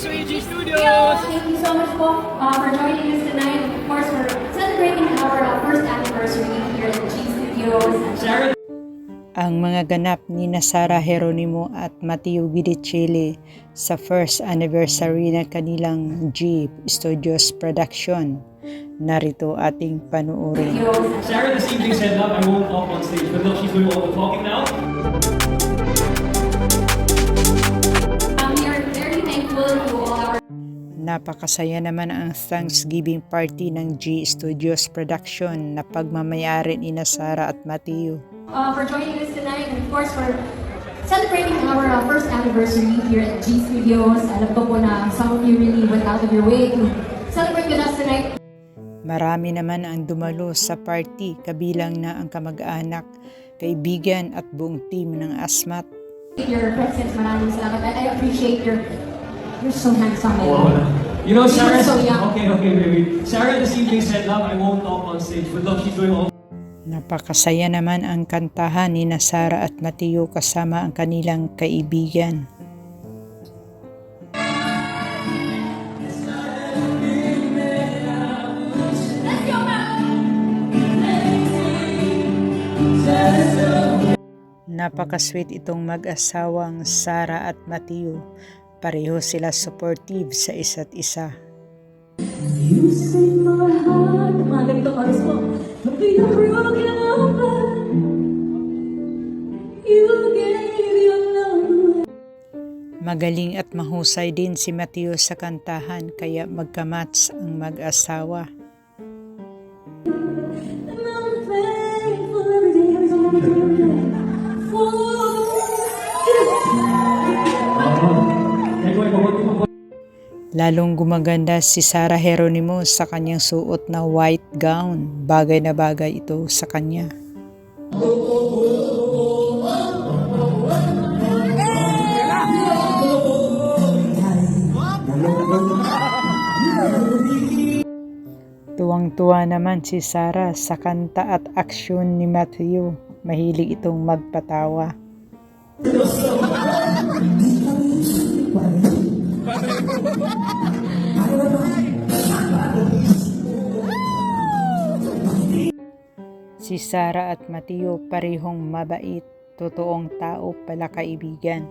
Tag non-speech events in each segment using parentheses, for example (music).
G Studios! Thank you so much po uh, for joining us tonight. Of course, we're celebrating our uh, first anniversary here at G Studios. Sarah, ang mga ganap ni na Sara Geronimo at Mateo Guidicelli sa first anniversary ng kanilang G Studios production. Narito ating panuorin. Sarah this evening said, Love, I won't talk on stage, but look, she's doing all the talking now. Napakasaya naman ang Thanksgiving party ng G Studios production na pagmamayari ni Sara at Mateo. uh, for joining us tonight and of course for celebrating our uh, first anniversary here at G Studios. Alam ko po na some of you really went out of your way to celebrate with us tonight. Marami naman ang dumalo sa party kabilang na ang kamag-anak, kaibigan at buong team ng ASMAT. Your presence, maraming salamat. And I appreciate your, you're so handsome. Wow. Love. You know, Sarah, so okay, okay, wait. Sarah this evening said, Love, I won't talk on stage, but look, she's doing all Napakasaya naman ang kantahan ni na Sara at Mateo kasama ang kanilang kaibigan. Napakasweet itong mag-asawang Sara at Mateo. Pareho sila supportive sa isa't isa. You say my heart, mga ganito chorus po. But be a broken heart. You gave your love. Magaling at mahusay din si Mateo sa kantahan kaya magkamats ang mag-asawa. Lalong gumaganda si Sara Geronimo sa kanyang suot na white gown. Bagay na bagay ito sa kanya. Tuwang-tuwa naman si Sara sa kanta at aksyon ni Matthew. Mahilig itong magpatawa. (laughs) Si Sara at Mateo parehong mabait, totoong tao pala kaibigan.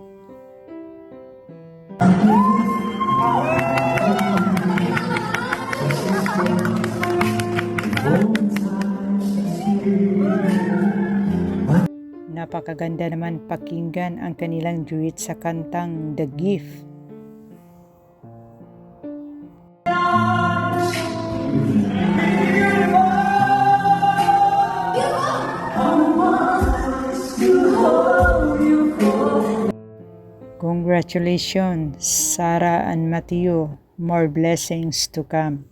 Napakaganda naman pakinggan ang kanilang duet sa kantang The Gift. Congratulations, Sarah and Mateo. More blessings to come.